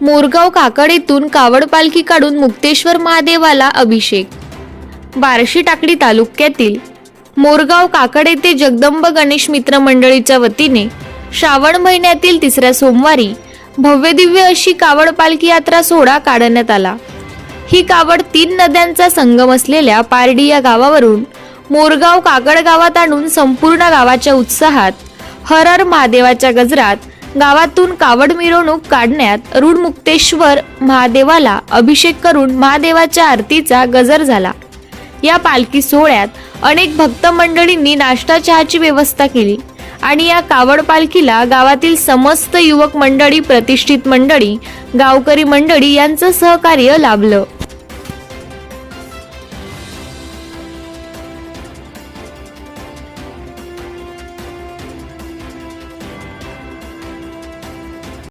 मोरगाव काकडेतून कावड पालखी काढून मुक्तेश्वर महादेवाला अभिषेक. बार्शी टाकडी तालुक्यातील मोरगाव काकड येथे जगदंब गणेश मित्र मंडळीच्या वतीने श्रावण महिन्यातील तिसऱ्या सोमवारी भव्यदिव्य अशी कावड पालखी यात्रा सोहळा काढण्यात आला. ही कावड तीन नद्यांचा संगम असलेल्या पारडी या गावावरून मोरगाव काकड गावात आणून संपूर्ण गावाच्या उत्साहात हर हर महादेवाच्या गजरात गावातून कावड मिरवणूक काढण्यात रुडमुक्तेश्वर महादेवाला अभिषेक करून महादेवाच्या आरतीचा गजर झाला. या पालखी सोहळ्यात अनेक भक्त मंडळींनी नाश्ता चहाची व्यवस्था केली आणि या कावड पालखीला गावातील समस्त युवक मंडळी प्रतिष्ठित मंडळी गावकरी मंडळी यांचं सहकार्य लाभलं.